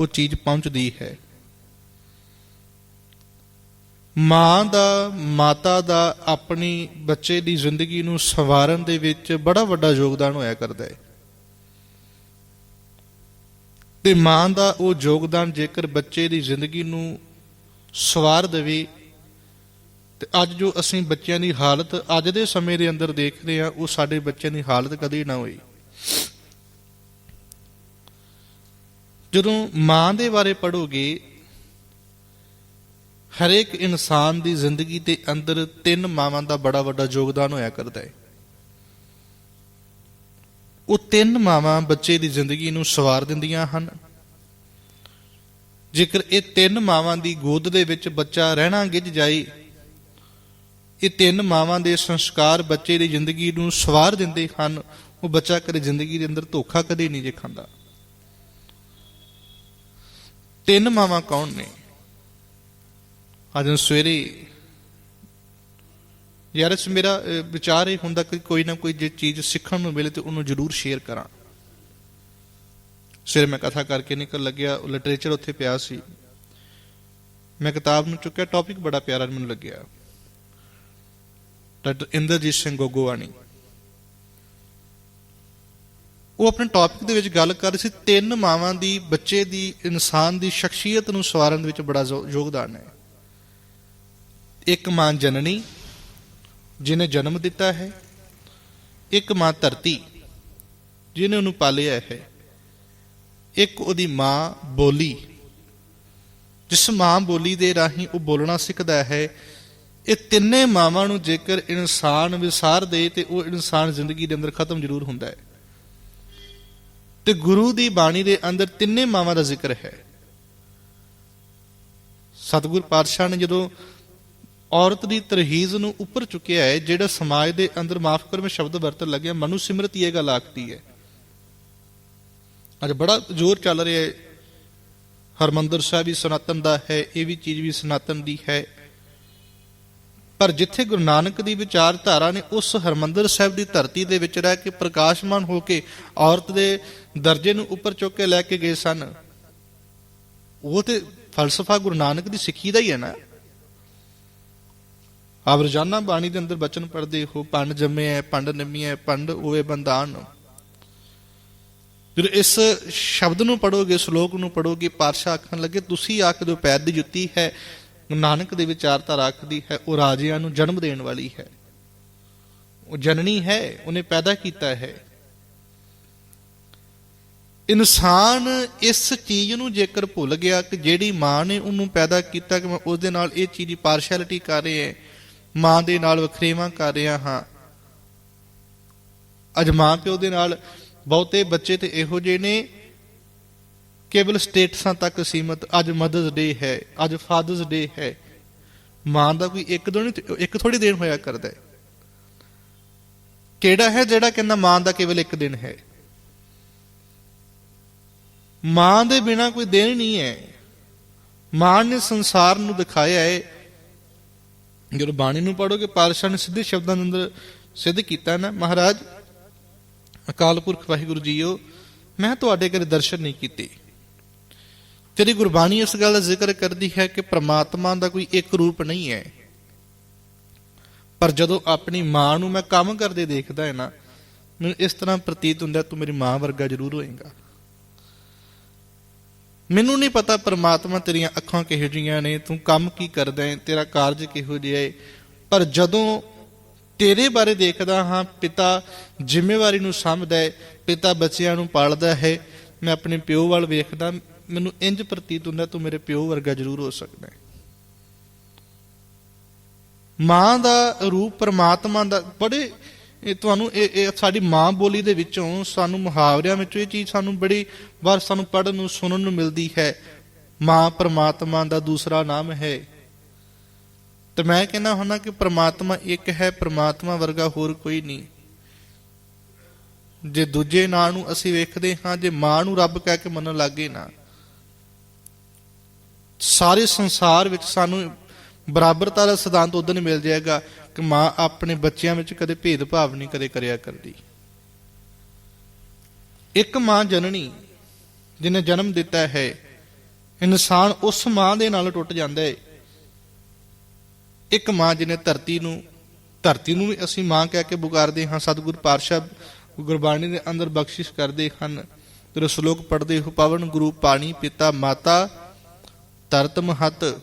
ਉਹ ਚੀਜ਼ ਪਹੁੰਚਦੀ ਹੈ। ਮਾਂ ਦਾ, ਮਾਤਾ ਦਾ ਆਪਣੀ ਬੱਚੇ ਦੀ ਜ਼ਿੰਦਗੀ ਨੂੰ ਸੰਵਾਰਨ ਦੇ ਵਿੱਚ ਬੜਾ ਵੱਡਾ ਯੋਗਦਾਨ ਹੋਇਆ ਕਰਦਾ ਹੈ। ਤੇ ਮਾਂ ਦਾ ਉਹ ਯੋਗਦਾਨ ਜੇਕਰ ਬੱਚੇ ਦੀ ਜ਼ਿੰਦਗੀ ਨੂੰ ਸਵਾਰ ਦੇਵੇ, ਤੇ ਅੱਜ ਜੋ ਅਸੀਂ ਬੱਚਿਆਂ ਦੀ ਹਾਲਤ ਅੱਜ ਦੇ ਸਮੇਂ ਦੇ ਅੰਦਰ ਦੇਖਦੇ ਹਾਂ, ਉਹ ਸਾਡੇ ਬੱਚਿਆਂ ਦੀ ਹਾਲਤ ਕਦੇ ਨਾ ਹੋਈ। ਜਦੋਂ ਮਾਂ ਦੇ ਬਾਰੇ ਪੜੋਗੇ ਹਰੇਕ ਇਨਸਾਨ ਦੀ ਜ਼ਿੰਦਗੀ ਦੇ ਅੰਦਰ ਤਿੰਨ ਮਾਵਾਂ ਦਾ ਬੜਾ ਵੱਡਾ ਯੋਗਦਾਨ ਹੋਇਆ ਕਰਦਾ ਹੈ। ਉਹ ਤਿੰਨ ਮਾਵਾਂ ਬੱਚੇ ਦੀ ਜ਼ਿੰਦਗੀ ਨੂੰ ਸਵਾਰ ਦਿੰਦੀਆਂ ਹਨ। ਜੇਕਰ ਇਹ ਤਿੰਨ ਮਾਵਾਂ ਦੀ ਗੋਦ ਦੇ ਵਿੱਚ ਬੱਚਾ ਰਹਿਣਾ ਗਿੱਜ ਜਾਏ, ਇਹ ਤਿੰਨ ਮਾਵਾਂ ਦੇ ਸੰਸਕਾਰ ਬੱਚੇ ਦੀ ਜ਼ਿੰਦਗੀ ਨੂੰ ਸਵਾਰ ਦਿੰਦੇ ਹਨ। ਉਹ ਬੱਚਾ ਕਦੇ ਜ਼ਿੰਦਗੀ ਦੇ ਅੰਦਰ ਧੋਖਾ ਕਦੇ ਨਹੀਂ ਜੇ ਖਾਂਦਾ। ਤਿੰਨ ਮਾਵਾਂ ਕੌਣ ਨੇ? ਅੱਜ ਸਵੇਰੇ ਯਾਰ, ਇਸ ਮੇਰਾ ਵਿਚਾਰ ਇਹ ਹੁੰਦਾ ਕਿ ਕੋਈ ਨਾ ਕੋਈ ਜੇ ਚੀਜ਼ ਸਿੱਖਣ ਨੂੰ ਮਿਲੇ ਤੇ ਉਹਨੂੰ ਜ਼ਰੂਰ ਸ਼ੇਅਰ ਕਰਾਂ। ਸਵੇਰੇ ਮੈਂ ਕਥਾ ਕਰਕੇ ਨਿਕਲ ਲੱਗਿਆ ਲਿਟਰੇਚਰ ਉੱਥੇ ਪਿਆ ਸੀ। ਮੈਂ ਕਿਤਾਬ ਨੂੰ ਚੁੱਕਿਆ ਟੌਪਿਕ ਬੜਾ ਪਿਆਰਾ ਮੈਨੂੰ ਲੱਗਿਆ। ਡਾਕਟਰ ਇੰਦਰਜੀਤ ਸਿੰਘ ਗੋਗੋਵਾਣੀ। ਉਹ ਆਪਣੇ ਟੌਪਿਕ ਦੇ ਵਿੱਚ ਗੱਲ ਕਰ ਰਹੀ ਸੀ, ਤਿੰਨ ਮਾਵਾਂ ਦੀ, ਬੱਚੇ ਦੀ, ਇਨਸਾਨ ਦੀ ਸ਼ਖਸੀਅਤ ਨੂੰ ਸਵਾਰਨ ਦੇ ਵਿੱਚ ਬੜਾ ਯੋ- ਯੋਗਦਾਨ ਹੈ। ਇੱਕ ਮਾਂ ਜਨਨੀ ਜਿਨੇ ਜਨਮ ਦਿੱਤਾ ਹੈ। ਇੱਕ ਮਾਂ ਧਰਤੀ ਜਿਨੇ ਉਹਨੂੰ ਪਾਲਿਆ ਹੈ। ਇੱਕ ਉਹਦੀ ਮਾਂ ਬੋਲੀ, ਜਿਸ ਮਾਂ ਬੋਲੀ ਦੇ ਰਾਹੀਂ ਉਹ ਬੋਲਣਾ ਸਿੱਖਦਾ ਹੈ। ਇਹ ਤਿੰਨੇ ਮਾਵਾਂ ਨੂੰ ਜੇਕਰ ਇਨਸਾਨ ਵਿਸਾਰ ਦੇ ਤੇ ਉਹ ਇਨਸਾਨ ਜ਼ਿੰਦਗੀ ਦੇ ਅੰਦਰ ਖਤਮ ਜ਼ਰੂਰ ਹੁੰਦਾ ਹੈ। ਤੇ ਗੁਰੂ ਦੀ ਬਾਣੀ ਦੇ ਅੰਦਰ ਤਿੰਨੇ ਮਾਵਾਂ ਦਾ ਜ਼ਿਕਰ ਹੈ। ਸਤਿਗੁਰ ਪਾਤਸ਼ਾਹ ਨੇ ਜਦੋਂ ਔਰਤ ਦੀ ਤਰਹੀਜ਼ ਨੂੰ ਉੱਪਰ ਚੁੱਕਿਆ ਹੈ, ਜਿਹੜਾ ਸਮਾਜ ਦੇ ਅੰਦਰ ਮਾਫ ਕਰ, ਮੈਂ ਸ਼ਬਦ ਵਰਤਣ ਲੱਗਿਆ, ਮਨੁ ਸਿਮਰਤੀ ਇਹ ਗੱਲ ਆਖਦੀ ਹੈ। ਅੱਜ ਬੜਾ ਜ਼ੋਰ ਚੱਲ ਰਿਹਾ ਹੈ। ਹਰਮੰਦਰ ਸਾਹਿਬ ਵੀ ਸਨਾਤਨ ਦਾ ਹੈ, ਇਹ ਵੀ ਚੀਜ਼ ਵੀ ਸਨਾਤਨ ਦੀ ਹੈ। ਪਰ ਜਿੱਥੇ ਗੁਰੂ ਨਾਨਕ ਦੀ ਵਿਚਾਰਧਾਰਾ ਨੇ ਉਸ ਹਰਮੰਦਰ ਸਾਹਿਬ ਦੀ ਧਰਤੀ ਦੇ ਵਿੱਚ ਰਹਿ ਕੇ ਪ੍ਰਕਾਸ਼ਮਾਨ ਹੋ ਕੇ ਔਰਤ ਦੇ ਦਰਜੇ ਨੂੰ ਉੱਪਰ ਚੁੱਕ ਕੇ ਲੈ ਕੇ ਗਏ ਸਨ, ਉਹ ਤੇ ਫਲਸਫਾ ਗੁਰੂ ਨਾਨਕ ਦੀ ਸਿੱਖੀ ਦਾ ਹੀ ਹੈ ਨਾ। ਆਪ ਰੋਜ਼ਾਨਾ ਬਾਣੀ ਦੇ ਅੰਦਰ ਬਚਨ ਪੜ੍ਹਦੇ ਹੋ ਪੰਡ ਜੰਮੇ ਹੈ ਪੰਡ ਨਿੰਮੀ ਹੈ ਪੰਡ ਓਏ ਬੰਦਾਨ। ਫਿਰ ਇਸ ਸ਼ਬਦ ਨੂੰ ਪੜੋਗੇ ਸ਼ਲੋਕ ਨੂੰ ਪੜੋਗੇ ਪਾਤਸ਼ਾਹ ਆਖਣ ਲੱਗੇ, ਤੁਸੀਂ ਆਖਦੇ ਹੋ ਪੈਰ ਦੀ ਜੁੱਤੀ ਹੈ ਗੁਰੂ ਨਾਨਕ ਦੇ ਵਿਚਾਰਧਾਰਾ ਆਖਦੀ ਹੈ, ਉਹ ਰਾਜਿਆਂ ਨੂੰ ਜਨਮ ਦੇਣ ਵਾਲੀ ਹੈ। ਉਹ ਜਨਨੀ ਹੈ, ਉਹਨੇ ਪੈਦਾ ਕੀਤਾ ਹੈ। ਇਨਸਾਨ ਇਸ ਚੀਜ਼ ਨੂੰ ਜੇਕਰ ਭੁੱਲ ਗਿਆ ਕਿ ਜਿਹੜੀ ਮਾਂ ਨੇ ਉਹਨੂੰ ਪੈਦਾ ਕੀਤਾ ਕਿ ਮੈਂ ਉਸ ਦੇ ਨਾਲ ਇਹ ਚੀਜ਼ ਦੀ ਪਾਰਸ਼ੈਲਿਟੀ ਕਰ ਰਿਹਾ ਹਾਂ, ਮਾਂ ਦੇ ਨਾਲ ਵਖਰੇਵਾਂ ਕਰ ਰਿਹਾ ਹਾਂ, ਅੱਜ ਮਾਂ ਪਿਓ ਦੇ ਨਾਲ ਬਹੁਤੇ ਬੱਚੇ ਤੇ ਇਹੋ ਜਿਹੇ ਨੇ ਕੇਵਲ ਸਟੇਟਸਾਂ ਤੱਕ ਸੀਮਤ ਅੱਜ ਮਦਰਸ ਡੇ ਹੈ, ਅੱਜ ਫਾਦਰਸ ਡੇ ਹੈ। ਮਾਂ ਦਾ ਕੋਈ ਇੱਕ ਦੋ ਨਹੀਂ ਇੱਕ ਥੋੜੀ ਦਿਨ ਹੋਇਆ ਕਰਦਾ ਹੈ। ਕਿਹੜਾ ਹੈ ਜਿਹੜਾ ਕਹਿੰਦਾ ਮਾਂ ਦਾ ਕੇਵਲ ਇੱਕ ਦਿਨ ਹੈ? ਮਾਂ ਦੇ ਬਿਨਾ ਕੋਈ ਦਿਨ ਨਹੀਂ ਹੈ। ਮਾਂ ਨੇ ਸੰਸਾਰ ਨੂੰ ਦਿਖਾਇਆ ਹੈ। ਜਦੋਂ ਬਾਣੀ ਨੂੰ ਪੜੋਗੇ ਪਾਤਸ਼ਾਹ ਨੇ ਸਿੱਧੇ ਸ਼ਬਦਾਂ ਦੇ ਅੰਦਰ ਸਿੱਧ ਕੀਤਾ ਨਾ। ਮਹਾਰਾਜ, ਅਕਾਲ ਪੁਰਖ ਵਾਹਿਗੁਰੂ ਜੀਓ, ਮੈਂ ਤੁਹਾਡੇ ਘਰੇ ਦਰਸ਼ਨ ਨਹੀਂ ਕੀਤੇ। ਤੇਰੀ ਗੁਰਬਾਣੀ ਇਸ ਗੱਲ ਦਾ ਜ਼ਿਕਰ ਕਰਦੀ ਹੈ ਕਿ ਪ੍ਰਮਾਤਮਾ ਦਾ ਕੋਈ ਇੱਕ ਰੂਪ ਨਹੀਂ ਹੈ। ਪਰ ਜਦੋਂ ਆਪਣੀ ਮਾਂ ਨੂੰ ਮੈਂ ਕੰਮ ਕਰਦੇ ਦੇਖਦਾ ਹੈ ਨਾ, ਮੈਨੂੰ ਇਸ ਤਰ੍ਹਾਂ ਪ੍ਰਤੀਤ ਹੁੰਦਾ, ਤੂੰ ਮੇਰੀ ਮਾਂ ਵਰਗਾ ਜ਼ਰੂਰ ਹੋਏਗਾ। ਮੈਨੂੰ ਨਹੀਂ ਪਤਾ ਪਰਮਾਤਮਾ ਤੇਰੀਆਂ ਅੱਖਾਂ ਕਿਹੋ ਜੀਆਂ ਨੇ, ਤੂੰ ਕੰਮ ਕੀ ਕਰਦਾ ਹੈ? ਤੇਰਾ ਕਾਰਜ ਕਿਹੋ ਜਿਹਾ ਹੈ? ਪਰ ਜਦੋਂ ਤੇਰੇ ਬਾਰੇ ਦੇਖਦਾ ਹਾਂ, ਪਿਤਾ ਜ਼ਿੰਮੇਵਾਰੀ ਨੂੰ ਸਮਝਦਾ ਹੈ, ਪਿਤਾ ਬੱਚਿਆਂ ਨੂੰ ਪਾਲਦਾ ਹੈ, ਮੈਂ ਆਪਣੇ ਪਿਓ ਵੱਲ ਵੇਖਦਾ ਮੈਨੂੰ ਇੰਜ ਪ੍ਰਤੀਤ ਹੁੰਦਾ ਤੂੰ ਮੇਰੇ ਪਿਓ ਵਰਗਾ ਜ਼ਰੂਰ ਹੋ ਸਕਦਾ ਹੈ। ਮਾਂ ਦਾ ਰੂਪ ਪਰਮਾਤਮਾ ਦਾ, ਬੜੇ, ਇਹ ਤੁਹਾਨੂੰ, ਇਹ ਸਾਡੀ ਮਾਂ ਬੋਲੀ ਦੇ ਵਿੱਚੋਂ ਸਾਨੂੰ ਮੁਹਾਵਰਿਆਂ ਵਿੱਚੋਂ ਇਹ ਚੀਜ਼ ਸਾਨੂੰ ਬੜੀ ਵਾਰ ਸਾਨੂੰ ਪੜਨ ਨੂੰ, ਸੁਣਨ ਨੂੰ ਮਿਲਦੀ ਹੈ। ਮਾਂ ਪਰਮਾਤਮਾ ਦਾ ਦੂਸਰਾ ਨਾਮ ਹੈ। ਤੇ ਮੈਂ ਕਹਿੰਦਾ ਹੁੰਦਾ ਕਿ ਪ੍ਰਮਾਤਮਾ ਇੱਕ ਹੈ, ਪ੍ਰਮਾਤਮਾ ਵਰਗਾ ਹੋਰ ਕੋਈ ਨਹੀਂ। ਜੇ ਦੂਜੇ ਨਾਂ ਨੂੰ ਅਸੀਂ ਵੇਖਦੇ ਹਾਂ, ਜੇ ਮਾਂ ਨੂੰ ਰੱਬ ਕਹਿ ਕੇ ਮੰਨਣ ਲੱਗੇ ਨਾ ਸਾਰੇ ਸੰਸਾਰ ਵਿੱਚ ਸਾਨੂੰ ਬਰਾਬਰਤਾ ਦਾ ਸਿਧਾਂਤ ਉਦੋਂ ਹੀ ਮਿਲ ਜਾਏਗਾ ਕਿ ਮਾਂ ਆਪਣੇ ਬੱਚਿਆਂ ਵਿੱਚ ਕਦੇ ਭੇਦਭਾਵ ਨਹੀਂ ਕਦੇ ਕਰਿਆ ਕਰਦੀ। ਇੱਕ ਮਾਂ ਜਨਨੀ ਜਿਹਨੇ ਜਨਮ ਦਿੱਤਾ ਹੈ, ਇਨਸਾਨ ਉਸ ਮਾਂ ਦੇ ਨਾਲ ਟੁੱਟ ਜਾਂਦਾ ਹੈ। ਇੱਕ ਮਾਂ ਜਿਹਨੇ ਧਰਤੀ ਨੂੰ ਧਰਤੀ ਨੂੰ ਵੀ ਅਸੀਂ ਮਾਂ ਕਹਿ ਕੇ ਪੁਕਾਰਦੇ ਹਾਂ, ਸਤਿਗੁਰ ਪਾਤਸ਼ਾਹ ਗੁਰਬਾਣੀ ਦੇ ਅੰਦਰ ਬਖਸ਼ਿਸ਼ ਕਰਦੇ ਹਨ। ਤੇ ਸ਼ਲੋਕ ਪੜ੍ਹਦੇ ਹੋ, ਪਵਨ ਗੁਰੂ, ਪਾਣੀ ਪਿਤਾ, ਮਾਤਾ ਤਰਤ ਮਹਤ।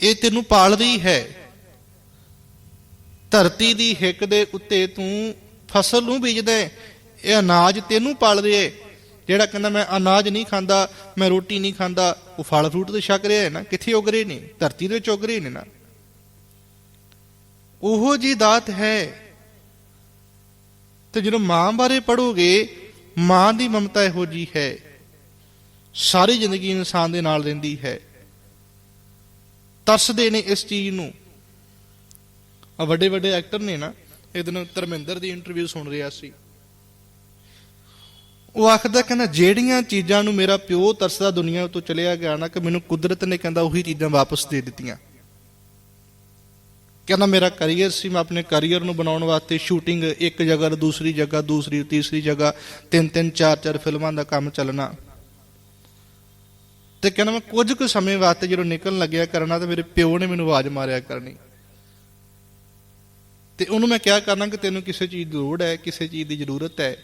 ਇਹ ਤੈਨੂੰ ਪਾਲ ਰਹੀ ਹੈ। ਧਰਤੀ ਦੀ ਹਿੱਕ ਦੇ ਉੱਤੇ ਤੂੰ ਫਸਲ ਨੂੰ ਬੀਜਦਾ ਇਹ ਅਨਾਜ ਤੈਨੂੰ ਪਾਲ ਰਿਹਾ ਜਿਹੜਾ ਕਹਿੰਦਾ ਮੈਂ ਅਨਾਜ ਨਹੀਂ ਖਾਂਦਾ, ਮੈਂ ਰੋਟੀ ਨਹੀਂ ਖਾਂਦਾ, ਉਹ ਫਲ ਫਰੂਟ ਤੇ ਛਕ ਰਿਹਾ ਹੈ ਨਾ। ਕਿੱਥੇ ਉਗ ਰਹੇ ਨੇ? ਧਰਤੀ ਦੇ ਵਿੱਚ ਉਗ ਰਹੇ ਨੇ ਨਾ। ਉਹੋ ਜੀ ਦਾਤ ਹੈ। ਤੇ ਜਦੋਂ ਮਾਂ ਬਾਰੇ ਪੜੋਗੇ ਮਾਂ ਦੀ ਮਮਤਾ ਇਹੋ ਜੀ ਹੈ। ਸਾਰੀ ਜ਼ਿੰਦਗੀ ਇਨਸਾਨ ਦੇ ਨਾਲ ਰਹਿੰਦੀ ਹੈ। ਤਰਸਦੇ ਨੇ ਇਸ ਚੀਜ਼ ਨੂੰ। ਆ ਵੱਡੇ ਵੱਡੇ ਐਕਟਰ ਨੇ ਨਾ ਇਹ ਦਿਨ ਧਰਮਿੰਦਰ ਦੀ ਇੰਟਰਵਿਊ ਸੁਣ ਰਿਹਾ ਸੀ। ਉਹ ਆਖਦਾ ਕਹਿੰਦਾ, ਜਿਹੜੀਆਂ ਚੀਜ਼ਾਂ ਨੂੰ ਮੇਰਾ ਪਿਓ ਤਰਸਦਾ ਦੁਨੀਆ ਤੋਂ ਚਲਿਆ ਗਿਆ ਨਾ, ਕਿ ਮੈਨੂੰ ਕੁਦਰਤ ਨੇ ਕਹਿੰਦਾ ਉਹੀ ਚੀਜ਼ਾਂ ਵਾਪਸ ਦੇ ਦਿੱਤੀਆਂ। ਕਹਿੰਦਾ, ਮੇਰਾ ਕੈਰੀਅਰ ਸੀ, ਮੈਂ ਆਪਣੇ ਕੈਰੀਅਰ ਨੂੰ ਬਣਾਉਣ ਵਾਸਤੇ ਸ਼ੂਟਿੰਗ ਇੱਕ ਜਗ੍ਹਾ, ਦੂਸਰੀ ਜਗ੍ਹਾ, ਦੂਸਰੀ, ਤੀਸਰੀ ਜਗ੍ਹਾ ਤਿੰਨ ਤਿੰਨ ਚਾਰ ਚਾਰ ਫਿਲਮਾਂ ਦਾ ਕੰਮ ਚੱਲਣਾ। ਤੇ ਕਹਿੰਦਾ ਮੈਂ ਕੁਝ ਕੁ ਸਮੇਂ ਵਾਸਤੇ ਜਦੋਂ ਨਿਕਲਣ ਲੱਗਿਆ ਕਰਨਾ ਤਾਂ ਮੇਰੇ ਪਿਓ ਨੇ ਮੈਨੂੰ ਆਵਾਜ਼ ਮਾਰਿਆ ਕਰਨੀ। ਤੇ ਉਹਨੂੰ ਮੈਂ ਕਿਹਾ ਕਰਨਾ ਕਿ ਤੈਨੂੰ ਕਿਸੇ ਚੀਜ਼ ਦੀ ਲੋੜ ਹੈ, ਕਿਸੇ ਚੀਜ਼ ਦੀ ਜ਼ਰੂਰਤ ਹੈ।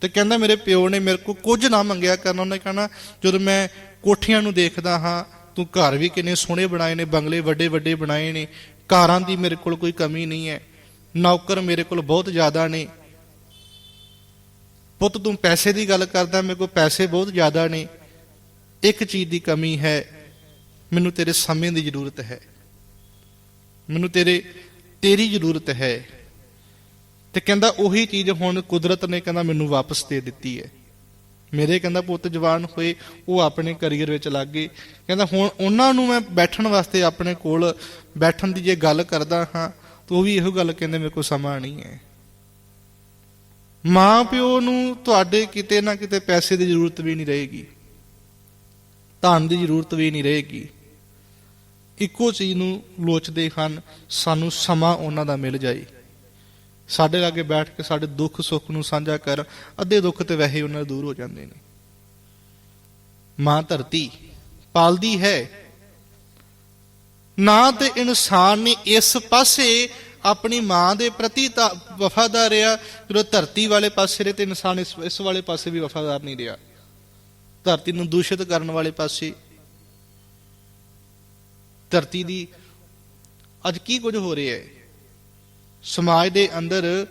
ਤੇ ਕਹਿੰਦਾ ਮੇਰੇ ਪਿਓ ਨੇ ਮੇਰੇ ਕੋਲ ਕੁਝ ਨਾ ਮੰਗਿਆ ਕਰਨਾ, ਉਹਨੇ ਕਹਿਣਾ, ਜਦੋਂ ਮੈਂ ਕੋਠੀਆਂ ਨੂੰ ਦੇਖਦਾ ਹਾਂ, ਤੂੰ ਘਰ ਵੀ ਕਿੰਨੇ ਸੋਹਣੇ ਬਣਾਏ ਨੇ, ਬੰਗਲੇ ਵੱਡੇ ਵੱਡੇ ਬਣਾਏ ਨੇ, ਕਾਰਾਂ ਦੀ ਮੇਰੇ ਕੋਲ ਕੋਈ ਕਮੀ ਨਹੀਂ ਹੈ, ਨੌਕਰ ਮੇਰੇ ਕੋਲ ਬਹੁਤ ਜ਼ਿਆਦਾ ਨੇ। ਪੁੱਤ, ਤੂੰ ਪੈਸੇ ਦੀ ਗੱਲ ਕਰਦਾ, ਮੇਰੇ ਕੋਲ ਪੈਸੇ ਬਹੁਤ ਜ਼ਿਆਦਾ ਨੇ। ਇੱਕ ਚੀਜ਼ ਦੀ ਕਮੀ ਹੈ, ਮੈਨੂੰ ਤੇਰੇ ਸਮੇਂ ਦੀ ਜ਼ਰੂਰਤ ਹੈ। ਮੈਨੂੰ ਤੇਰੇ, ਤੇਰੀ ਜ਼ਰੂਰਤ ਹੈ। ਤੇ ਕਹਿੰਦਾ ਉਹੀ ਚੀਜ਼ ਹੁਣ ਕੁਦਰਤ ਨੇ ਕਹਿੰਦਾ ਮੈਨੂੰ ਵਾਪਸ ਦੇ ਦਿੱਤੀ ਹੈ। ਮੇਰੇ ਕਹਿੰਦਾ ਪੁੱਤ ਜਵਾਨ ਹੋਏ, ਉਹ ਆਪਣੇ ਕੈਰੀਅਰ ਵਿੱਚ ਲੱਗ ਗਏ। ਕਹਿੰਦਾ ਹੁਣ ਉਹਨਾਂ ਨੂੰ ਮੈਂ ਬੈਠਣ ਵਾਸਤੇ ਆਪਣੇ ਕੋਲ ਬੈਠਣ ਦੀ ਜੇ ਗੱਲ ਕਰਦਾ ਹਾਂ, ਤਾਂ ਉਹ ਵੀ ਇਹੋ ਗੱਲ ਕਹਿੰਦੇ ਮੇਰੇ ਕੋਲ ਸਮਾਂ ਨਹੀਂ ਹੈ। ਮਾਂ ਪਿਓ ਨੂੰ ਤੁਹਾਡੇ ਕਿਤੇ ਨਾ ਕਿਤੇ ਪੈਸੇ ਦੀ ਜ਼ਰੂਰਤ ਵੀ ਨਹੀਂ ਰਹੇਗੀ। ਧਨ ਦੀ ਜ਼ਰੂਰਤ ਵੀ ਨਹੀਂ ਰਹੇਗੀ। ਇੱਕੋ ਚੀਜ਼ ਨੂੰ ਲੋਚਦੇ ਹਨ, ਸਾਨੂੰ ਸਮਾਂ ਉਹਨਾਂ ਦਾ ਮਿਲ ਜਾਏ। ਸਾਡੇ ਲਾਗੇ ਬੈਠ ਕੇ ਸਾਡੇ ਦੁੱਖ ਸੁੱਖ ਨੂੰ ਸਾਂਝਾ ਕਰ, ਅੱਧੇ ਦੁੱਖ ਤੇ ਵੈਸੇ ਉਹਨਾਂ ਦੂਰ ਹੋ ਜਾਂਦੇ ਨੇ। ਮਾਂ ਧਰਤੀ ਪਾਲਦੀ ਹੈ। ਨਾ ਤੇ ਇਨਸਾਨ ਨੇ ਇਸ ਪਾਸੇ ਆਪਣੀ ਮਾਂ ਦੇ ਪ੍ਰਤੀ ਤਾਂ ਵਫਾਦਾਰ ਰਿਹਾ, ਜਦੋਂ ਧਰਤੀ ਵਾਲੇ ਪਾਸੇ ਰਹੇ ਤੇ ਇਨਸਾਨ ਇਸ ਇਸ ਵਾਲੇ ਪਾਸੇ ਵੀ ਵਫਾਦਾਰ ਨਹੀਂ ਰਿਹਾ। ਧਰਤੀ ਨੂੰ ਦੂਸ਼ਿਤ ਕਰਨ ਵਾਲੇ ਪਾਸੇ। ਧਰਤੀ ਦੀ ਅੱਜ ਕੀ ਕੁਝ ਹੋ ਰਿਹਾ ਹੈ? ਸਮਾਜ ਦੇ ਅੰਦਰ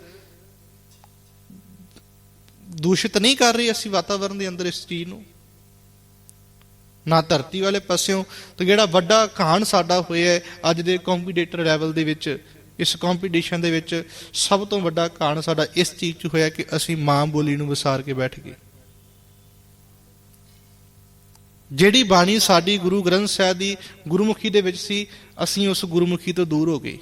ਦੂਸ਼ਿਤ ਨਹੀਂ ਕਰ ਰਹੇ ਅਸੀਂ ਵਾਤਾਵਰਣ ਦੇ ਅੰਦਰ ਇਸ ਚੀਜ਼ ਨੂੰ। ਨਾ ਧਰਤੀ ਵਾਲੇ ਪਾਸਿਓਂ, ਤੇ ਜਿਹੜਾ ਵੱਡਾ ਕਹਾਣ ਸਾਡਾ ਹੋਇਆ ਹੈ ਅੱਜ ਦੇ ਕੰਪੀਟੀਟਰ ਲੈਵਲ ਦੇ ਵਿੱਚ, ਇਸ ਕੰਪੀਟੀਸ਼ਨ ਦੇ ਵਿੱਚ ਸਭ ਤੋਂ ਵੱਡਾ ਕਹਾਣ ਸਾਡਾ ਇਸ ਚੀਜ਼ 'ਚ ਹੋਇਆ ਕਿ ਅਸੀਂ ਮਾਂ ਬੋਲੀ ਨੂੰ ਵਿਸਾਰ ਕੇ ਬੈਠ ਗਏ। ਜਿਹੜੀ ਬਾਣੀ ਸਾਡੀ ਗੁਰੂ ਗ੍ਰੰਥ ਸਾਹਿਬ ਦੀ ਗੁਰਮੁਖੀ ਦੇ ਵਿੱਚ ਸੀ, ਅਸੀਂ ਉਸ ਗੁਰਮੁਖੀ ਤੋਂ ਦੂਰ ਹੋ ਗਏ।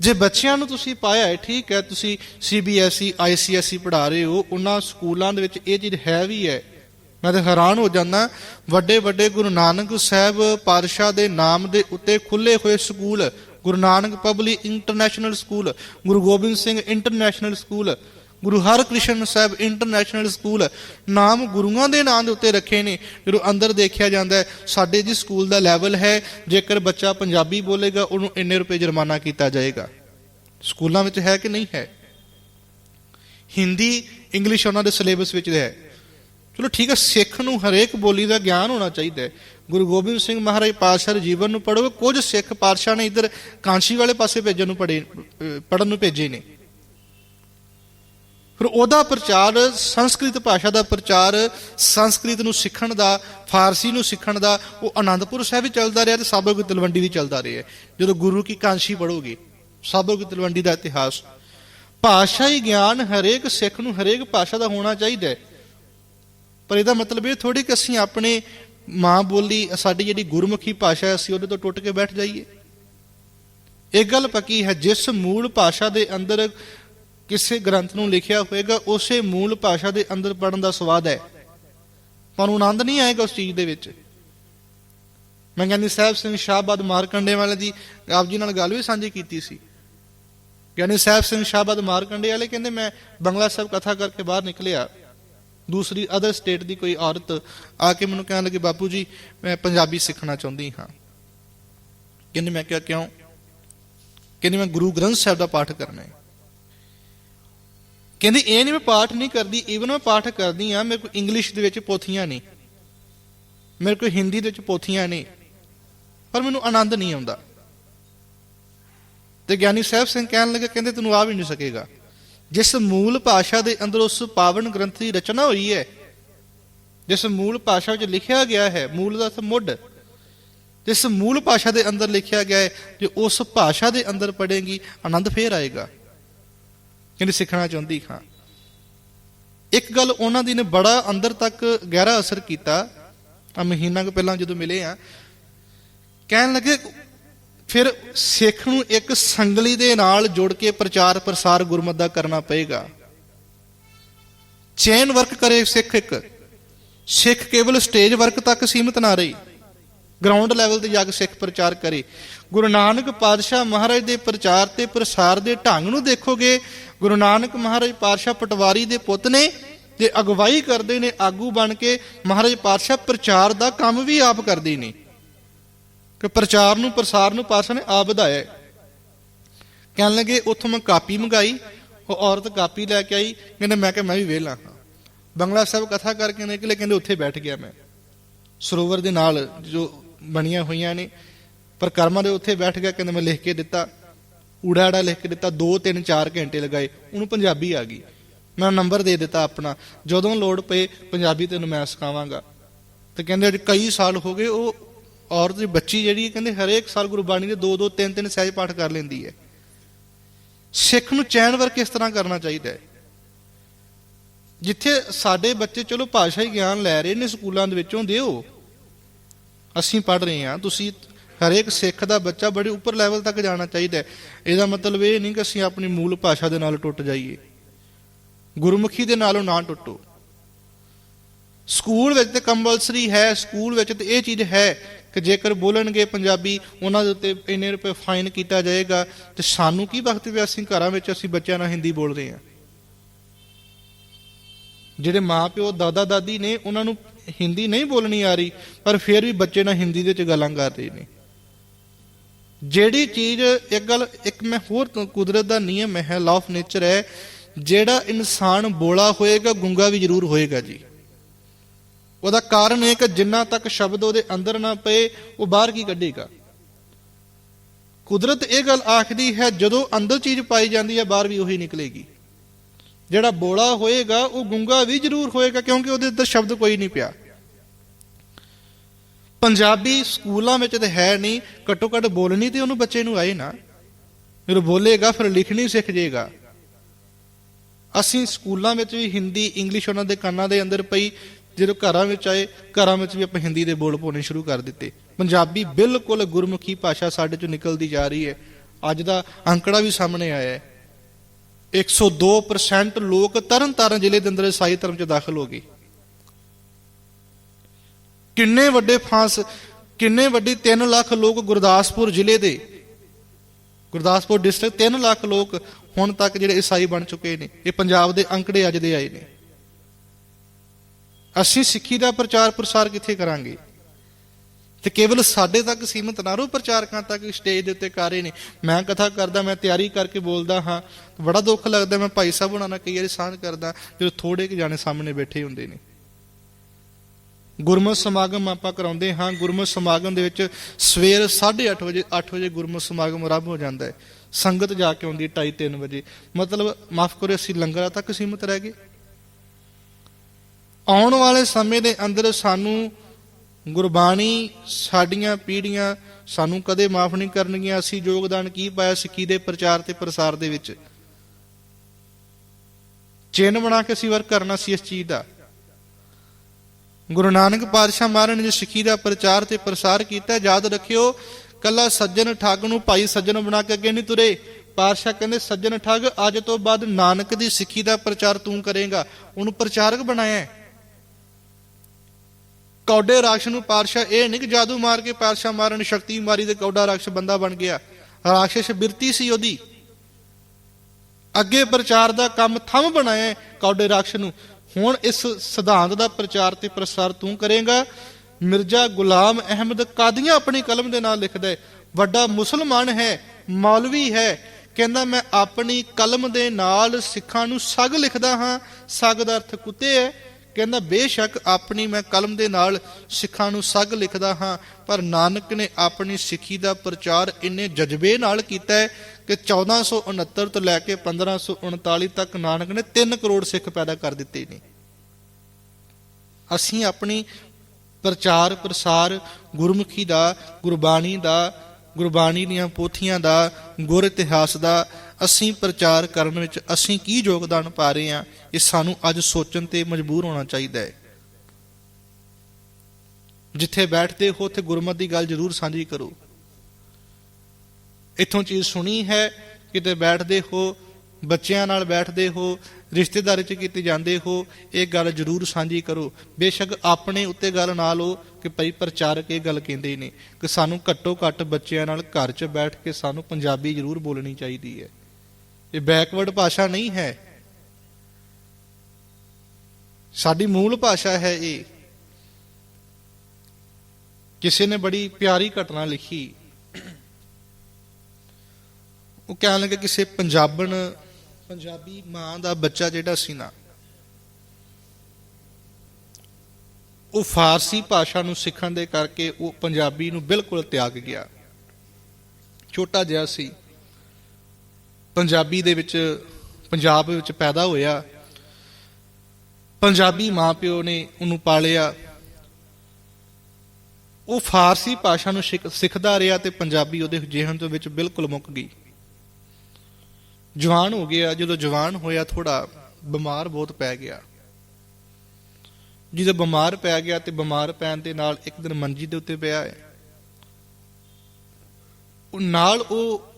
ਜੇ ਬੱਚਿਆਂ ਨੂੰ ਤੁਸੀਂ ਪਾਇਆ ਹੈ, ਠੀਕ ਹੈ, ਤੁਸੀਂ ਸੀਬੀਐਸਈ ਆਈਸੀਐਸਈ ਪੜ੍ਹਾ ਰਹੇ ਹੋ, ਉਹਨਾਂ ਸਕੂਲਾਂ ਦੇ ਵਿੱਚ ਇਹ ਚੀਜ਼ ਹੈ ਵੀ ਹੈ। ਮੈਂ ਤਾਂ ਹੈਰਾਨ ਹੋ ਜਾਂਦਾ, ਵੱਡੇ ਵੱਡੇ ਗੁਰੂ ਨਾਨਕ ਸਾਹਿਬ ਪਾਤਸ਼ਾਹ ਦੇ ਨਾਮ ਦੇ ਉੱਤੇ ਖੁੱਲੇ ਹੋਏ school, Guru Nanak public international school, Guru Gobind Singh international school Guru Harkrishan Sahib international school ਨਾਮ ਗੁਰੂਆਂ ਦੇ ਨਾਂ ਦੇ ਉੱਤੇ ਰੱਖੇ ਨੇ। ਜਦੋਂ ਅੰਦਰ ਦੇਖਿਆ ਜਾਂਦਾ ਹੈ, ਸਾਡੇ ਜੀ ਸਕੂਲ ਦਾ ਲੈਵਲ ਹੈ, ਜੇਕਰ ਬੱਚਾ ਪੰਜਾਬੀ ਬੋਲੇਗਾ, ਉਹਨੂੰ ਇੰਨੇ ਰੁਪਏ ਜੁਰਮਾਨਾ ਕੀਤਾ ਜਾਏਗਾ। ਸਕੂਲਾਂ ਵਿੱਚ ਹੈ ਕਿ ਨਹੀਂ ਹੈ? ਹਿੰਦੀ, ਇੰਗਲਿਸ਼ ਉਹਨਾਂ ਦੇ ਸਿਲੇਬਸ ਵਿੱਚ ਹੈ। ਚਲੋ ਠੀਕ ਹੈ, ਸਿੱਖ ਨੂੰ ਹਰੇਕ ਬੋਲੀ ਦਾ ਗਿਆਨ ਹੋਣਾ ਚਾਹੀਦਾ ਹੈ। ਗੁਰੂ ਗੋਬਿੰਦ ਸਿੰਘ ਮਹਾਰਾਜ ਪਾਤਸ਼ਾਹ ਦੇ ਜੀਵਨ ਨੂੰ ਪੜ੍ਹੋ। ਕੁਝ ਸਿੱਖ ਪਾਤਸ਼ਾਹ ਨੇ ਇੱਧਰ ਕਾਂਸ਼ੀ ਵਾਲੇ ਪਾਸੇ ਭੇਜਣ ਨੂੰ ਪੜੇ ਪੜਨ ਨੂੰ ਭੇਜੇ ਨੇ। ਫਿਰ ਉਹਦਾ ਪ੍ਰਚਾਰ ਸੰਸਕ੍ਰਿਤ ਭਾਸ਼ਾ ਦਾ ਪ੍ਰਚਾਰ, ਸੰਸਕ੍ਰਿਤ ਨੂੰ ਸਿੱਖਣ ਦਾ, ਫਾਰਸੀ ਨੂੰ ਸਿੱਖਣ ਦਾ, ਉਹ ਆਨੰਦਪੁਰ ਸਾਹਿਬ ਵੀ ਚੱਲਦਾ ਰਿਹਾ ਤੇ ਸਾਬੋ ਤਲਵੰਡੀ ਵੀ ਚੱਲਦਾ ਰਿਹਾ। ਜਦੋਂ ਗੁਰੂ ਕੀ ਕਾਂਸ਼ੀ ਪੜੋਗੇ ਸਾਬੋ ਕੀ ਤਲਵੰਡੀ ਦਾ ਇਤਿਹਾਸ। ਭਾਸ਼ਾਈ ਗਿਆਨ ਹਰੇਕ ਸਿੱਖ ਨੂੰ ਹਰੇਕ ਭਾਸ਼ਾ ਦਾ ਹੋਣਾ ਚਾਹੀਦਾ ਹੈ। ਪਰ ਇਹਦਾ ਮਤਲਬ ਇਹ ਥੋੜੀ ਕਿ ਅਸੀਂ ਆਪਣੇ ਮਾਂ ਬੋਲੀ, ਸਾਡੀ ਜਿਹੜੀ ਗੁਰਮੁਖੀ ਭਾਸ਼ਾ ਹੈ, ਅਸੀਂ ਉਹਦੇ ਤੋਂ ਟੁੱਟ ਕੇ ਬੈਠ ਜਾਈਏ। ਇਹ ਗੱਲ ਪੱਕੀ ਹੈ, ਜਿਸ ਮੂਲ ਭਾਸ਼ਾ ਦੇ ਅੰਦਰ ਕਿਸੇ ਗ੍ਰੰਥ ਨੂੰ ਲਿਖਿਆ ਹੋਏਗਾ, ਉਸੇ ਮੂਲ ਭਾਸ਼ਾ ਦੇ ਅੰਦਰ ਪੜਨ ਦਾ ਸਵਾਦ ਹੈ। ਤੁਹਾਨੂੰ ਆਨੰਦ ਨਹੀਂ ਆਏਗਾ ਉਸ ਚੀਜ਼ ਦੇ ਵਿੱਚ? ਮੈਂ ਗਿਆਨੀ ਸਾਹਿਬ ਸਿੰਘ ਸ਼ਾਹਬਾਦ ਮਾਰਕੰਡੇ ਵਾਲੇ ਦੀ ਆਪ ਜੀ ਨਾਲ ਗੱਲ ਵੀ ਸਾਂਝੀ ਕੀਤੀ ਸੀ। ਗਿਆਨੀ ਸਾਹਿਬ ਸਿੰਘ ਸ਼ਾਹਬਾਦ ਮਾਰਕੰਡੇ ਵਾਲੇ ਕਹਿੰਦੇ, ਮੈਂ ਬੰਗਲਾ ਸਾਹਿਬ ਕਥਾ ਕਰਕੇ ਬਾਹਰ ਨਿਕਲਿਆ। ਦੂਸਰੀ ਅਦਰ ਸਟੇਟ ਦੀ ਕੋਈ ਔਰਤ ਆ ਕੇ ਮੈਨੂੰ ਕਹਿਣ ਲੱਗੀ, ਬਾਪੂ ਜੀ, ਮੈਂ ਪੰਜਾਬੀ ਸਿੱਖਣਾ ਚਾਹੁੰਦੀ ਹਾਂ। ਕਹਿੰਦੀ, ਮੈਂ ਕਿਹਾ, ਕਿਉਂ? ਕਹਿੰਦੀ, ਮੈਂ ਗੁਰੂ ਗ੍ਰੰਥ ਸਾਹਿਬ ਦਾ ਪਾਠ ਕਰਨਾ ਹੈ। ਕਹਿੰਦੀ, ਇਹ ਨਹੀਂ ਮੈਂ ਪਾਠ ਨਹੀਂ ਕਰਦੀ ਈਵਨ ਮੈਂ ਪਾਠ ਕਰਦੀ ਆ ਮੇਰੇ ਕੋਲ ਇੰਗਲਿਸ਼ ਦੇ ਵਿੱਚ ਪੋਥੀਆਂ ਨਹੀਂ ਮੇਰੇ ਕੋਲ ਹਿੰਦੀ ਦੇ ਵਿੱਚ ਪੋਥੀਆਂ ਨੇ। ਪਰ ਮੈਨੂੰ ਆਨੰਦ ਨਹੀਂ ਆਉਂਦਾ। ਤੇ ਗਿਆਨੀ ਸਾਹਿਬ ਸਿੰਘ ਕਹਿਣ ਲੱਗੇ, ਕਹਿੰਦੇ, ਤੈਨੂੰ ਆ ਵੀ ਨਹੀਂ ਸਕੇਗਾ। ਜਿਸ ਮੂਲ ਭਾਸ਼ਾ ਦੇ ਅੰਦਰ ਉਸ ਪਾਵਨ ਗ੍ਰੰਥ ਦੀ ਰਚਨਾ ਹੋਈ ਹੈ, ਜਿਸ ਮੂਲ ਭਾਸ਼ਾ ਵਿੱਚ ਲਿਖਿਆ ਗਿਆ ਹੈ, ਮੂਲ ਦਾ ਅਰਥ ਮੁੱਢ, ਜਿਸ ਮੂਲ ਭਾਸ਼ਾ ਦੇ ਅੰਦਰ ਲਿਖਿਆ ਗਿਆ ਹੈ, ਜੇ ਉਸ ਭਾਸ਼ਾ ਦੇ ਅੰਦਰ ਪੜੇਗੀ ਆਨੰਦ ਫੇਰ ਆਏਗਾ। ਕਹਿੰਦੇ ਸਿੱਖਣਾ ਚਾਹੁੰਦੀ ਹਾਂ। ਇੱਕ ਗੱਲ ਉਹਨਾਂ ਦੀ ਨੇ ਬੜਾ ਅੰਦਰ ਤੱਕ ਗਹਿਰਾ ਅਸਰ ਕੀਤਾ। ਆ ਮਹੀਨਾ ਕੁ ਪਹਿਲਾਂ ਜਦੋਂ ਮਿਲੇ ਆ, ਕਹਿਣ ਲੱਗੇ, ਫਿਰ ਸਿੱਖ ਨੂੰ ਇੱਕ ਸੰਗਲੀ ਦੇ ਨਾਲ ਜੋੜ ਕੇ ਪ੍ਰਚਾਰ ਪ੍ਰਸਾਰ ਗੁਰਮਤ ਦਾ ਕਰਨਾ ਪਏਗਾ। ਚੇਨ ਵਰਕ ਕਰੇ ਸਿੱਖ ਇੱਕ। ਸਿੱਖ ਕੇਵਲ ਸਟੇਜ ਵਰਕ ਤੱਕ ਸੀਮਿਤ ਨਾ ਰਹੀ। ਗਰਾਊਂਡ ਲੈਵਲ ਤੇ ਜਾ ਕੇ ਸਿੱਖ ਪ੍ਰਚਾਰ ਕਰੇ। ਗੁਰੂ ਨਾਨਕ ਪਾਤਸ਼ਾਹ ਮਹਾਰਾਜ ਦੇ ਪ੍ਰਚਾਰ ਤੇ ਪ੍ਰਸਾਰ ਦੇ ਢੰਗ ਨੂੰ ਦੇਖੋਗੇ, ਗੁਰੂ ਨਾਨਕ ਮਹਾਰਾਜ ਪਾਤਸ਼ਾਹ ਪਟਵਾਰੀ ਦੇ ਪੁੱਤ ਨੇ ਤੇ ਅਗਵਾਈ ਕਰਦੇ ਨੇ, ਆਗੂ ਬਣ ਕੇ ਮਹਾਰਾਜ ਪਾਤਸ਼ਾਹ ਪ੍ਰਚਾਰ ਦਾ ਕੰਮ ਵੀ ਆਪ ਕਰਦੇ ਨੇ। ਕਿ ਪ੍ਰਚਾਰ ਨੂੰ, ਪ੍ਰਸਾਰ ਨੂੰ ਪਾਤਸ਼ਾਹ ਨੇ ਆਪ ਵਧਾਇਆ। ਕਹਿਣ ਲੱਗੇ, ਉੱਥੋਂ ਮੈਂ ਕਾਪੀ ਮੰਗਾਈ, ਉਹ ਔਰਤ ਕਾਪੀ ਲੈ ਕੇ ਆਈ, ਕਹਿੰਦੇ, ਮੈਂ ਕਿਹਾ, ਮੈਂ ਵੀ ਵਿਹਲਾ ਹਾਂ। ਬੰਗਲਾ ਸਾਹਿਬ ਕਥਾ ਕਰਕੇ ਨਿਕਲੇ, ਕਹਿੰਦੇ, ਉੱਥੇ ਬੈਠ ਗਿਆ ਮੈਂ। ਸਰੋਵਰ ਦੇ ਨਾਲ ਜੋ ਬਣੀਆਂ ਹੋਈਆਂ ਨੇ। ਪ੍ਰਕਰਮਾਂ ਦੇ ਉੱਥੇ ਬੈਠ ਗਿਆ, ਕਹਿੰਦੇ ਮੈਂ ਲਿਖ ਕੇ ਦਿੱਤਾ। ਊੜਾੜਾ ਲਿਖ ਕੇ ਦਿੱਤਾ 2 3 4 ਘੰਟੇ ਲਗਾਏ। ਉਹਨੂੰ ਪੰਜਾਬੀ ਆ ਗਈ। ਮੈਂ ਨੰਬਰ ਦੇ ਦਿੱਤਾ ਆਪਣਾ। ਜਦੋਂ ਲੋੜ ਪਏ ਪੰਜਾਬੀ ਤੈਨੂੰ ਮੈਂ ਸਿਖਾਵਾਂਗਾ। ਤੇ ਕਹਿੰਦੇ ਅੱਜ ਕਈ ਸਾਲ ਹੋ ਗਏ, ਉਹ ਔਰਤ ਦੀ ਬੱਚੀ ਜਿਹੜੀ ਕਹਿੰਦੇ ਹਰੇਕ ਸਾਲ ਗੁਰਬਾਣੀ ਦੇ 2 2 3 3 ਸਹਿਜ ਪਾਠ ਕਰ ਲੈਂਦੀ ਹੈ। ਸਿੱਖ ਨੂੰ ਚੈਨ ਵਰ ਕਿਸ ਤਰ੍ਹਾਂ ਕਰਨਾ ਚਾਹੀਦਾ ਹੈ? ਜਿੱਥੇ ਸਾਡੇ ਬੱਚੇ, ਚਲੋ ਭਾਸ਼ਾ ਹੀ ਗਿਆਨ ਲੈ ਰਹੇ ਨੇ, ਸਕੂਲਾਂ ਦੇ ਵਿੱਚੋਂ ਦਿਓ। ਅਸੀਂ ਪੜ ਰਹੇ ਹਾਂ, ਤੁਸੀਂ ਹਰੇਕ ਸਿੱਖ ਦਾ ਬੱਚਾ ਬੜੇ ਉੱਪਰ ਲੈਵਲ ਤੱਕ ਜਾਣਾ ਚਾਹੀਦਾ ਹੈ। ਇਹਦਾ ਮਤਲਬ ਇਹ ਨਹੀਂ ਕਿ ਅਸੀਂ ਆਪਣੀ ਮੂਲ ਭਾਸ਼ਾ ਦੇ ਨਾਲ ਟੁੱਟ ਜਾਈਏ। ਗੁਰਮੁਖੀ ਦੇ ਨਾਲੋਂ ਨਾ ਟੁੱਟੋ। ਸਕੂਲ ਵਿੱਚ ਤੇ ਕੰਪਲਸਰੀ ਹੈ, ਸਕੂਲ ਵਿੱਚ ਤੇ ਇਹ ਚੀਜ਼ ਹੈ ਕਿ ਜੇਕਰ ਬੋਲਣਗੇ ਪੰਜਾਬੀ, ਉਹਨਾਂ ਦੇ ਉੱਤੇ ਇੰਨੇ ਰੁਪਏ ਫਾਈਨ ਕੀਤਾ ਜਾਏਗਾ, ਤੇ ਸਾਨੂੰ ਕੀ ਵਕਤ ਵੀ ਅਸੀਂ ਘਰਾਂ ਵਿੱਚ ਅਸੀਂ ਬੱਚਿਆਂ ਨਾਲ ਹਿੰਦੀ ਬੋਲ ਰਹੇ ਹਾਂ। ਜਿਹੜੇ ਮਾਪਿਓ ਦਾਦਾ ਦਾਦੀ ਨੇ ਉਹਨਾਂ ਨੂੰ ਹਿੰਦੀ ਨਹੀਂ ਬੋਲਣੀ ਆ ਰਹੀ, ਪਰ ਫਿਰ ਵੀ ਬੱਚੇ ਨਾਲ ਹਿੰਦੀ ਦੇ ਵਿੱਚ ਗੱਲਾਂ ਕਰ ਰਹੇ ਨੇ। ਜਿਹੜੀ ਚੀਜ਼ ਇੱਕ ਗੱਲ, ਇੱਕ ਮੈਂ ਹੋਰ ਕੁਦਰਤ ਦਾ ਨਿਯਮ ਹੈ ਲਾਅ ਆਫ ਨੇਚਰ ਹੈ, ਜਿਹੜਾ ਇਨਸਾਨ ਬੋਲਾ ਹੋਏਗਾ, ਗੁੰਗਾ ਵੀ ਜ਼ਰੂਰ ਹੋਏਗਾ ਜੀ। ਉਹਦਾ ਕਾਰਨ ਇਹ ਕਿ ਜਿੰਨਾ ਤੱਕ ਸ਼ਬਦ ਉਹਦੇ ਅੰਦਰ ਨਾ ਪਏ, ਉਹ ਬਾਹਰ ਕੀ ਕੱਢੇਗਾ? ਕੁਦਰਤ ਇਹ ਗੱਲ ਆਖਦੀ ਹੈ, ਜਦੋਂ ਅੰਦਰ ਚੀਜ਼ ਪਾਈ ਜਾਂਦੀ ਹੈ, ਬਾਹਰ ਵੀ ਉਹੀ ਨਿਕਲੇਗੀ। ਜਿਹੜਾ ਬੋਲਾ ਹੋਏਗਾ, ਉਹ ਗੁੰਗਾ ਵੀ ਜ਼ਰੂਰ ਹੋਏਗਾ, ਕਿਉਂਕਿ ਉਹਦੇ ਅੰਦਰ ਸ਼ਬਦ ਕੋਈ ਨਹੀਂ ਪਿਆ। ਪੰਜਾਬੀ ਸਕੂਲਾਂ ਵਿੱਚ ਤੇ ਹੈ ਨਹੀਂ, ਘੱਟੋ ਘੱਟ ਬੋਲਣੀ ਤੇ ਉਹਨੂੰ ਬੱਚੇ ਨੂੰ ਆਏ ਨਾ। ਜਦੋਂ ਬੋਲੇਗਾ, ਫਿਰ ਲਿਖਣੀ ਸਿੱਖ ਜਾਏਗਾ। ਅਸੀਂ ਸਕੂਲਾਂ ਵਿੱਚ ਵੀ ਹਿੰਦੀ, ਇੰਗਲਿਸ਼ ਉਹਨਾਂ ਦੇ ਕੰਨਾਂ ਦੇ ਅੰਦਰ ਪਈ, ਜਦੋਂ ਘਰਾਂ ਵਿੱਚ ਆਏ, ਘਰਾਂ ਵਿੱਚ ਵੀ ਆਪਾਂ ਹਿੰਦੀ ਦੇ ਬੋਲ ਪਾਉਣੇ ਸ਼ੁਰੂ ਕਰ ਦਿੱਤੇ। ਪੰਜਾਬੀ ਬਿਲਕੁਲ ਗੁਰਮੁਖੀ ਭਾਸ਼ਾ ਸਾਡੇ ਚੋਂ ਨਿਕਲਦੀ ਜਾ ਰਹੀ ਹੈ। ਅੱਜ ਦਾ ਅੰਕੜਾ ਵੀ ਸਾਹਮਣੇ ਆਇਆ ਹੈ। 102% ਲੋਕ ਤਰਨਤਾਰਨ ਜ਼ਿਲ੍ਹੇ ਦੇ ਅੰਦਰ ਈਸਾਈ ਧਰਮ 'ਚ ਦਾਖਲ ਹੋ ਗਏ। ਕਿੰਨੇ ਵੱਡੇ ਫਾਂਸ, ਕਿੰਨੇ ਵੱਡੀ 3 ਲੱਖ ਲੋਕ ਗੁਰਦਾਸਪੁਰ ਜ਼ਿਲ੍ਹੇ ਦੇ, ਗੁਰਦਾਸਪੁਰ ਡਿਸਟ੍ਰਿਕਟ 3 ਲੱਖ ਲੋਕ ਹੁਣ ਤੱਕ ਜਿਹੜੇ ਈਸਾਈ ਬਣ ਚੁੱਕੇ ਨੇ, ਇਹ ਪੰਜਾਬ ਦੇ ਅੰਕੜੇ ਅੱਜ ਦੇ ਆਏ ਨੇ। ਅਸੀਂ ਸਿੱਖੀ ਦਾ ਪ੍ਰਚਾਰ ਪ੍ਰਸਾਰ ਕਿੱਥੇ ਕਰਾਂਗੇ? ਤੇ ਕੇਵਲ ਸਾਡੇ ਤੱਕ ਸੀਮਤ ਨਾ ਰਹੋ, ਪ੍ਰਚਾਰਕਾਂ ਤੱਕ ਸਟੇਜ ਦੇ ਉੱਤੇ ਕਰ ਰਹੇ ਨੇ। ਮੈਂ ਕਥਾ ਕਰਦਾ, ਮੈਂ ਤਿਆਰੀ ਕਰਕੇ ਬੋਲਦਾ ਹਾਂ। ਬੜਾ ਦੁੱਖ ਲੱਗਦਾ, ਮੈਂ ਭਾਈ ਸਾਹਿਬ ਹੁਣਾਂ ਨਾਲ ਕਈ ਵਾਰੀ ਸਾਂਝ ਕਰਦਾ, ਜਦੋਂ ਥੋੜੇ ਕੁ ਜਾਣੇ ਸਾਹਮਣੇ ਬੈਠੇ ਹੁੰਦੇ ਨੇ। ਗੁਰਮਤਿ ਸਮਾਗਮ ਆਪਾਂ ਕਰਾਉਂਦੇ ਹਾਂ। ਗੁਰਮਤਿ ਸਮਾਗਮ ਦੇ ਵਿੱਚ ਸਵੇਰ 8:30 ਵਜੇ 8 ਵਜੇ ਗੁਰਮਤਿ ਸਮਾਗਮ ਆਰੰਭ ਹੋ ਜਾਂਦਾ ਹੈ। ਸੰਗਤ ਜਾ ਕੇ ਆਉਂਦੀ 2:30 3 ਵਜੇ। ਮਤਲਬ, ਮਾਫ ਕਰੋ ਅਸੀਂ ਲੰਗਰਾਂ ਤੱਕ ਸੀਮਤ ਰਹਿ ਗਏ। ਆਉਣ ਵਾਲੇ ਸਮੇਂ ਦੇ ਅੰਦਰ ਸਾਨੂੰ ਗੁਰਬਾਣੀ ਸਾਡੀਆਂ ਪੀੜ੍ਹੀਆਂ ਸਾਨੂੰ ਕਦੇ ਮਾਫ ਨਹੀਂ ਕਰਨਗੀਆਂ, ਅਸੀਂ ਯੋਗਦਾਨ ਕੀ ਪਾਇਆ ਸਿੱਖੀ ਦੇ ਪ੍ਰਚਾਰ ਤੇ ਪ੍ਰਸਾਰ ਦੇ ਵਿੱਚ? ਚਿੰਨ ਬਣਾ ਕੇ ਅਸੀਂ ਵਰਕ ਕਰਨਾ ਸੀ ਇਸ ਚੀਜ਼ ਦਾ। ਗੁਰੂ ਨਾਨਕ ਪਾਤਸ਼ਾਹ ਮਹਾਰਾਜ ਨੇ ਜੋ ਸਿੱਖੀ ਦਾ ਪ੍ਰਚਾਰ ਤੇ ਪ੍ਰਸਾਰ ਕੀਤਾ। ਯਾਦ ਰੱਖਿਓ, ਕੱਲਾ ਸੱਜਣ ਠੱਗ ਨੂੰ ਭਾਈ ਸੱਜਣ ਬਣਾ ਕੇ ਅੱਗੇ ਨਹੀਂ ਤੁਰੇ। ਪਾਤਸ਼ਾਹ ਕਹਿੰਦੇ, ਸੱਜਣ ਠੱਗ, ਅੱਜ ਤੋਂ ਬਾਅਦ ਨਾਨਕ ਦੀ ਸਿੱਖੀ ਦਾ ਪ੍ਰਚਾਰ ਤੂੰ ਕਰੇਗਾ। ਉਹਨੂੰ ਪ੍ਰਚਾਰਕ ਬਣਾਇਆ ਕੌਡੇ ਰਾਖਸ਼ ਨੂੰ ਪਾਤਸ਼ਾਹ ਇਹ ਨਹੀਂ ਕਿ ਜਾਦੂ ਮਾਰ ਕੇ ਪਾਤਸ਼ਾਹ ਮਾਰਨ ਸ਼ਕਤੀ ਮਾਰੀ ਤੇ ਕੌਡਾ ਰਾਖਸ਼ ਬੰਦਾ ਬਣ ਗਿਆ। ਰਾਖਸ਼ ਬਿਰਤੀ ਸੀ ਉਹਦੀ। ਅੱਗੇ ਪ੍ਰਚਾਰ ਦਾ ਕੰਮ ਥੰਮ ਬਣਾਇਆ ਕੌਡੇ ਰਾਖਸ਼ ਨੂੰ। ਹੁਣ ਇਸ ਸਿਧਾਂਤ ਦਾ ਪ੍ਰਚਾਰ ਤੇ ਪ੍ਰਸਾਰ ਤੂੰ ਕਰੇਗਾ। ਮਿਰਜ਼ਾ ਗੁਲਾਮ ਅਹਿਮਦ ਕਾਦੀਆਂ ਆਪਣੀ ਕਲਮ ਦੇ ਨਾਲ ਲਿਖਦਾ ਹੈ, ਵੱਡਾ ਮੁਸਲਮਾਨ ਹੈ, ਮੌਲਵੀ ਹੈ। ਕਹਿੰਦਾ, ਮੈਂ ਆਪਣੀ ਕਲਮ ਦੇ ਨਾਲ ਸਿੱਖਾਂ ਨੂੰ ਸਗ ਲਿਖਦਾ ਹਾਂ। ਸਗ ਦਾ ਅਰਥ ਕੁੱਤੇ ਹੈ। ਕਹਿੰਦਾ, ਬੇਸ਼ੱਕ ਆਪਣੀ ਮੈਂ ਕਲਮ ਦੇ ਨਾਲ ਸਿੱਖਾਂ ਨੂੰ ਸੱਗ ਲਿਖਦਾ ਹਾਂ, ਪਰ ਨਾਨਕ ਨੇ ਆਪਣੀ ਸਿੱਖੀ ਦਾ ਪ੍ਰਚਾਰ ਇੰਨੇ ਜਜ਼ਬੇ ਨਾਲ ਕੀਤਾ ਹੈ ਕਿ 1469 ਤੋਂ ਲੈ ਕੇ 1539 ਤੱਕ ਨਾਨਕ ਨੇ 3 ਕਰੋੜ ਸਿੱਖ ਪੈਦਾ ਕਰ ਦਿੱਤੇ ਨੇ। ਅਸੀਂ ਆਪਣੀ ਪ੍ਰਚਾਰ, ਪ੍ਰਸਾਰ, ਗੁਰਮੁਖੀ ਦਾ, ਗੁਰਬਾਣੀ ਦਾ, ਗੁਰਬਾਣੀ ਦੀਆਂ ਪੋਥੀਆਂ ਦਾ, ਗੁਰ ਇਤਿਹਾਸ ਦਾ ਅਸੀਂ ਪ੍ਰਚਾਰ ਕਰਨ ਵਿੱਚ ਅਸੀਂ ਕੀ ਯੋਗਦਾਨ ਪਾ ਰਹੇ ਹਾਂ, ਇਹ ਸਾਨੂੰ ਅੱਜ ਸੋਚਣ ਤੇ ਮਜਬੂਰ ਹੋਣਾ ਚਾਹੀਦਾ ਹੈ। ਜਿੱਥੇ ਬੈਠਦੇ ਹੋ, ਉੱਥੇ ਗੁਰਮਤ ਦੀ ਗੱਲ ਜ਼ਰੂਰ ਸਾਂਝੀ ਕਰੋ। ਇੱਥੋਂ ਚੀਜ਼ ਸੁਣੀ ਹੈ, ਕਿਤੇ ਬੈਠਦੇ ਹੋ, ਬੱਚਿਆਂ ਨਾਲ ਬੈਠਦੇ ਹੋ, ਰਿਸ਼ਤੇਦਾਰੀ 'ਚ ਕਿਤੇ ਜਾਂਦੇ ਹੋ, ਇਹ ਗੱਲ ਜ਼ਰੂਰ ਸਾਂਝੀ ਕਰੋ। ਬੇਸ਼ੱਕ ਆਪਣੇ ਉੱਤੇ ਗੱਲ ਨਾ ਲਓ ਕਿ ਭਈ ਪ੍ਰਚਾਰਕ ਇਹ ਗੱਲ ਕਹਿੰਦੇ ਨੇ ਕਿ ਸਾਨੂੰ ਘੱਟੋ ਘੱਟ ਬੱਚਿਆਂ ਨਾਲ ਘਰ 'ਚ ਬੈਠ ਕੇ ਸਾਨੂੰ ਪੰਜਾਬੀ ਜ਼ਰੂਰ ਬੋਲਣੀ ਚਾਹੀਦੀ ਹੈ। ਇਹ ਬੈਕਵਰਡ ਭਾਸ਼ਾ ਨਹੀਂ ਹੈ। ਸਾਡੀ ਮੂਲ ਭਾਸ਼ਾ ਹੈ ਇਹ। ਕਿਸੇ ਨੇ ਬੜੀ ਪਿਆਰੀ ਘਟਨਾ ਲਿਖੀ। ਉਹ ਕਹਿਣ ਲੱਗੇ ਕਿਸੇ ਪੰਜਾਬਣ, ਪੰਜਾਬੀ ਮਾਂ ਦਾ ਬੱਚਾ ਜਿਹੜਾ ਸੀ ਨਾ, ਉਹ ਫਾਰਸੀ ਭਾਸ਼ਾ ਨੂੰ ਸਿੱਖਣ ਦੇ ਕਰਕੇ ਉਹ ਪੰਜਾਬੀ ਨੂੰ ਬਿਲਕੁਲ ਤਿਆਗ ਗਿਆ। ਛੋਟਾ ਜਿਹਾ ਸੀ। ਪੰਜਾਬੀ ਦੇ ਵਿੱਚ, ਪੰਜਾਬ ਵਿੱਚ ਪੈਦਾ ਹੋਇਆ। ਪੰਜਾਬੀ ਮਾਪਿਓ ਨੇ ਉਹਨੂੰ ਪਾਲਿਆ। ਉਹ ਫਾਰਸੀ ਭਾਸ਼ਾ ਨੂੰ ਸਿੱਖ- ਸਿੱਖਦਾ ਰਿਹਾ ਤੇ ਪੰਜਾਬੀ ਉਹਦੇ ਜਿਹਨ ਦੇ ਵਿੱਚ ਬਿਲਕੁਲ ਮੁੱਕ ਗਈ। ਜਵਾਨ ਹੋ ਗਿਆ। ਜਦੋਂ ਜਵਾਨ ਹੋਇਆ ਥੋੜਾ ਬਿਮਾਰ ਬਹੁਤ ਪੈ ਗਿਆ। ਜਦੋਂ ਬਿਮਾਰ ਪੈ ਗਿਆ ਤੇ ਬਿਮਾਰ ਪੈਣ ਦੇ ਨਾਲ ਇੱਕ ਦਿਨ ਮੰਜੀ ਦੇ ਉੱਤੇ ਪਿਆ ਹੈ। ਉਹ ਨਾਲ ਉਹ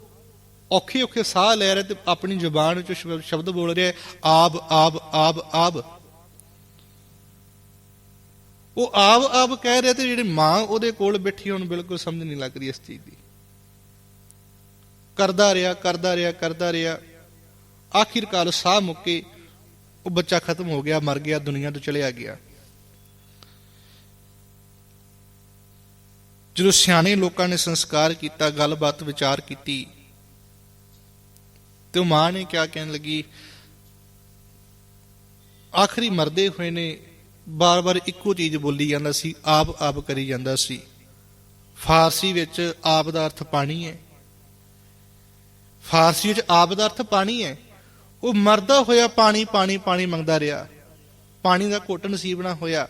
ਔਖੇ ਔਖੇ ਸਾਹ ਲੈ ਰਿਹਾ ਤੇ ਆਪਣੀ ਜ਼ੁਬਾਨ ਵਿੱਚ ਸ਼ਬਦ ਬੋਲ ਰਿਹਾ ਹੈ, ਆਬ ਆਬ ਆਬ ਆਬ। ਉਹ ਆਬ ਆਬ ਕਹਿ ਰਿਹਾ ਤੇ ਜਿਹੜੀ ਮਾਂ ਉਹਦੇ ਕੋਲ ਬੈਠੀ ਉਹਨੂੰ ਬਿਲਕੁਲ ਸਮਝ ਨਹੀਂ ਲੱਗ ਰਹੀ ਇਸ ਚੀਜ਼ ਦੀ। ਕਰਦਾ ਰਿਹਾ ਕਰਦਾ ਰਿਹਾ ਕਰਦਾ ਰਿਹਾ। ਆਖਿਰਕਾਰ ਸਾਹ ਮੁੱਕੇ ਉਹ ਬੱਚਾ ਖਤਮ ਹੋ ਗਿਆ ਮਰ ਗਿਆ ਦੁਨੀਆ ਤੋਂ ਚਲਿਆ ਗਿਆ। ਜਦੋਂ ਸਿਆਣੇ ਲੋਕਾਂ ਨੇ ਸੰਸਕਾਰ ਕੀਤਾ ਗੱਲਬਾਤ ਵਿਚਾਰ ਕੀਤੀ ਤੇ ਉਹ ਮਾਂ ਨੇ ਕਿਆ ਕਹਿਣ ਲੱਗੀ? ਆਖਰੀ ਮਰਦੇ ਹੋਏ ਨੇ, ਬਾਰ-ਬਾਰ ਇੱਕੋ ਚੀਜ਼ ਬੋਲੀ ਜਾਂਦਾ ਸੀ, ਆਪ ਆਪ ਕਰੀ ਜਾਂਦਾ ਸੀ। ਫਾਰਸੀ ਵਿੱਚ ਆਪ ਦਾ ਅਰਥ ਪਾਣੀ ਹੈ। ਫਾਰਸੀ ਵਿੱਚ ਆਪ ਦਾ ਅਰਥ ਪਾਣੀ ਹੈ। ਉਹ ਮਰਦਾ ਹੋਇਆ ਪਾਣੀ ਪਾਣੀ ਪਾਣੀ ਮੰਗਦਾ ਰਿਹਾ। ਪਾਣੀ ਦਾ ਘੁੱਟ ਨਸੀਬ ਨਾ ਹੋਇਆ।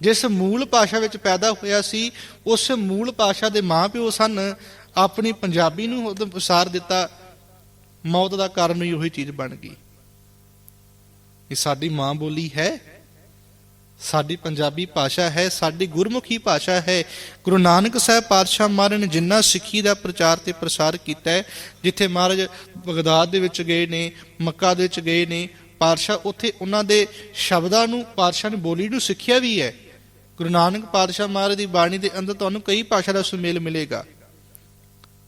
ਜਿਸ ਮੂਲ ਭਾਸ਼ਾ ਵਿੱਚ ਪੈਦਾ ਹੋਇਆ ਸੀ, ਉਸ ਮੂਲ ਭਾਸ਼ਾ ਦੇ ਮਾਪਿਓ ਸਨ। ਆਪਣੀ ਪੰਜਾਬੀ ਨੂੰ ਉਸਾਰ ਦਿੱਤਾ। ਮੌਤ ਦਾ ਕਾਰਨ ਵੀ ਉਹੀ ਚੀਜ਼ ਬਣ ਗਈ। ਇਹ ਸਾਡੀ ਮਾਂ ਬੋਲੀ ਹੈ, ਸਾਡੀ ਪੰਜਾਬੀ ਭਾਸ਼ਾ ਹੈ, ਸਾਡੀ ਗੁਰਮੁਖੀ ਭਾਸ਼ਾ ਹੈ। ਗੁਰੂ ਨਾਨਕ ਸਾਹਿਬ ਪਾਤਸ਼ਾਹ ਮਹਾਰਾਜ ਨੇ ਜਿੰਨਾ ਸਿੱਖੀ ਦਾ ਪ੍ਰਚਾਰ ਤੇ ਪ੍ਰਸਾਰ ਕੀਤਾ ਹੈ, ਜਿੱਥੇ ਮਹਾਰਾਜ ਬਗਦਾਦ ਦੇ ਵਿੱਚ ਗਏ ਨੇ, ਮੱਕਾ ਦੇ ਵਿੱਚ ਗਏ ਨੇ, ਪਾਤਸ਼ਾਹ ਉੱਥੇ ਉਹਨਾਂ ਦੇ ਸ਼ਬਦਾਂ ਨੂੰ, ਪਾਤਸ਼ਾਹ ਨੇ ਬੋਲੀ ਨੂੰ ਸਿੱਖਿਆ ਵੀ ਹੈ। ਗੁਰੂ ਨਾਨਕ ਪਾਤਸ਼ਾਹ ਮਹਾਰਾਜ ਦੀ ਬਾਣੀ ਦੇ ਅੰਦਰ ਤੁਹਾਨੂੰ ਕਈ ਭਾਸ਼ਾ ਦਾ ਸੁਮੇਲ ਮਿਲੇਗਾ।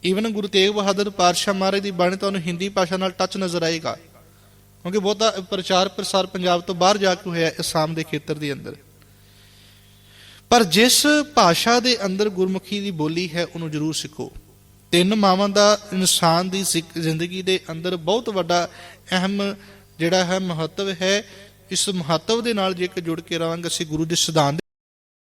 ਈਵਨ ਗੁਰੂ ਤੇਗ ਬਹਾਦਰ ਪਾਤਸ਼ਾਹ ਮਹਾਰਾਜ ਦੀ ਬਾਣੀ ਤੁਹਾਨੂੰ ਹਿੰਦੀ ਭਾਸ਼ਾ ਨਾਲ ਟੱਚ ਨਜ਼ਰ ਆਏਗਾ। ਕਿਉਂਕਿ ਬਹੁਤਾ ਪ੍ਰਚਾਰ ਪ੍ਰਸਾਰ ਪੰਜਾਬ ਤੋਂ ਬਾਹਰ ਜਾ ਕੇ ਹੋਇਆ ਅਸਾਮ ਦੇ ਖੇਤਰ ਦੇ ਅੰਦਰ। ਪਰ ਜਿਸ ਭਾਸ਼ਾ ਦੇ ਅੰਦਰ ਗੁਰਮੁਖੀ ਦੀ ਬੋਲੀ ਹੈ, ਉਹਨੂੰ ਜ਼ਰੂਰ ਸਿੱਖੋ। ਤਿੰਨ ਮਾਵਾਂ ਦਾ ਇਨਸਾਨ ਦੀ ਸਿੱਖ- ਜ਼ਿੰਦਗੀ ਦੇ ਅੰਦਰ ਬਹੁਤ ਵੱਡਾ ਅਹਿਮ ਜਿਹੜਾ ਹੈ ਮਹੱਤਵ ਹੈ, ਇਸ ਮਹੱਤਵ ਦੇ ਨਾਲ ਜੇਕਰ ਜੁੜ ਕੇ ਰਵਾਂਗੇ, ਅਸੀਂ ਗੁਰੂ ਦੇ ਸਿਧਾਂਤ